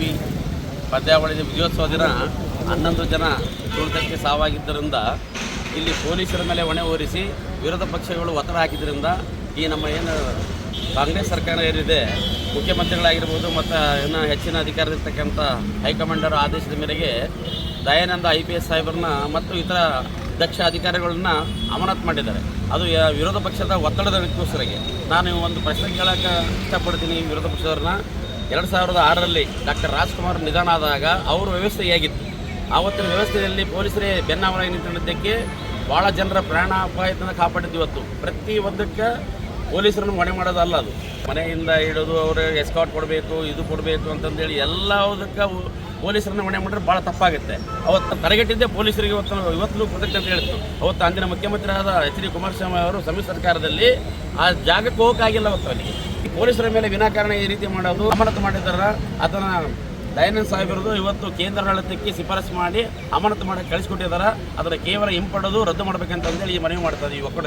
B ಪದ್ಯಾವಳಿಯ ವಿಜಯೋತ್ಸವ ದಿನ ಹನ್ನೊಂದು ಜನ ತುಳಿತಕ್ಕೆ ಸಾವಾಗಿದ್ದರಿಂದ ಇಲ್ಲಿ ಪೊಲೀಸರ ಮೇಲೆ ಹೊಣೆ ಹೊರಿಸಿ ವಿರೋಧ ಪಕ್ಷಗಳು ಒತ್ತಡ ಹಾಕಿದ್ದರಿಂದ ಈ ನಮ್ಮ ಏನು ಕಾಂಗ್ರೆಸ್ ಸರ್ಕಾರ ಏನಿದೆ, ಮುಖ್ಯಮಂತ್ರಿಗಳಾಗಿರ್ಬೋದು ಮತ್ತು ಇನ್ನು ಹೆಚ್ಚಿನ ಅಧಿಕಾರದಿರ್ತಕ್ಕಂಥ ಹೈಕಮಾಂಡರ್ ಆದೇಶದ ಮೇರೆಗೆ ದಯಾನಂದ ಐ ಪಿ ಎಸ್ ಸಾಹೇಬರನ್ನ ಮತ್ತು ಇತರ ದಕ್ಷ ಅಧಿಕಾರಿಗಳನ್ನ ಅಮಾನತು ಮಾಡಿದ್ದಾರೆ. ಅದು ವಿರೋಧ ಪಕ್ಷದ ಒತ್ತಡದ ರಿಕ್ವೆಸ್ಟರಿಗೆ ನಾನು ಒಂದು ಪ್ರಶ್ನೆ ಕೇಳೋಕೆ ಇಷ್ಟಪಡ್ತೀನಿ ವಿರೋಧ ಪಕ್ಷದವ್ರನ್ನ. ಎರಡು ಸಾವಿರದ ಆರರಲ್ಲಿ ಡಾಕ್ಟರ್ ರಾಜ್ಕುಮಾರ್ ನಿಧನ ಆದಾಗ ಅವರ ವ್ಯವಸ್ಥೆ ಹೇಗಿತ್ತು ಆವತ್ತಿನ ವ್ಯವಸ್ಥೆಯಲ್ಲಿ ಪೊಲೀಸರೇ ಬೆನ್ನಾವರಾಗಿ ನಿಂತಿದ್ದಕ್ಕೆ ಭಾಳ ಜನರ ಪ್ರಾಣ ಅಪಾಯದಿಂದ ಕಾಪಾಡಿದ್ದು ಇವತ್ತು. ಪ್ರತಿ ಒಂದಕ್ಕೆ ಪೊಲೀಸರನ್ನು ಹೊಣೆ ಮಾಡೋದಲ್ಲ ಅದು. ಮನೆಯಿಂದ ಹಿಡಿದು ಅವರು ಎಸ್ಕಾಟ್ ಕೊಡಬೇಕು, ಇದು ಕೊಡಬೇಕು ಅಂತಂದೇಳಿ ಎಲ್ಲದಕ್ಕೆ ಪೊಲೀಸರನ್ನು ಹೊಣೆ ಮಾಡಿದ್ರೆ ಭಾಳ ತಪ್ಪಾಗುತ್ತೆ. ಅವತ್ತು ತಡೆಗಟ್ಟಿದ್ದೆ ಪೊಲೀಸರಿಗೆ ಇವತ್ತು ಇವತ್ತು ಅಂತ ಹೇಳಿತ್ತು. ಅವತ್ತು ಅಂದಿನ ಮುಖ್ಯಮಂತ್ರಿ ಆದ ಎಚ್ ಡಿ ಕುಮಾರಸ್ವಾಮಿ ಅವರು ಸಮ್ಮಿಶ್ರ ಸರ್ಕಾರದಲ್ಲಿ ಆ ಜಾಗಕ್ಕೆ ಹೋಗೋಕ್ಕಾಗಿಲ್ಲ ಅವತ್ತು ಅವನಿಗೆ. ಪೊಲೀಸರ ಮೇಲೆ ವಿನಾಕಾರಣ ಈ ರೀತಿ ಮಾಡೋದು ಅಮಾನತು ಮಾಡಿದಾರ ಅದನ್ನ ದಯಾನಂದ್ ಸಾಹೇಬರದು ಇವತ್ತು ಕೇಂದ್ರಾಡಳಿತಕ್ಕೆ ಶಿಫಾರಸು ಮಾಡಿ ಅಮಾನತು ಮಾಡಿ ಕಳಿಸ್ಕೊಟ್ಟಿದ್ದಾರೆ. ಅದನ್ನು ಕೇವಲ ಹಿಂಪಡೋದು ರದ್ದು ಮಾಡ್ಬೇಕಂತ ಹೇಳಿ ಮನವಿ ಮಾಡ್ತಾರೆ ಈ ಒಕ್ಕೂಟ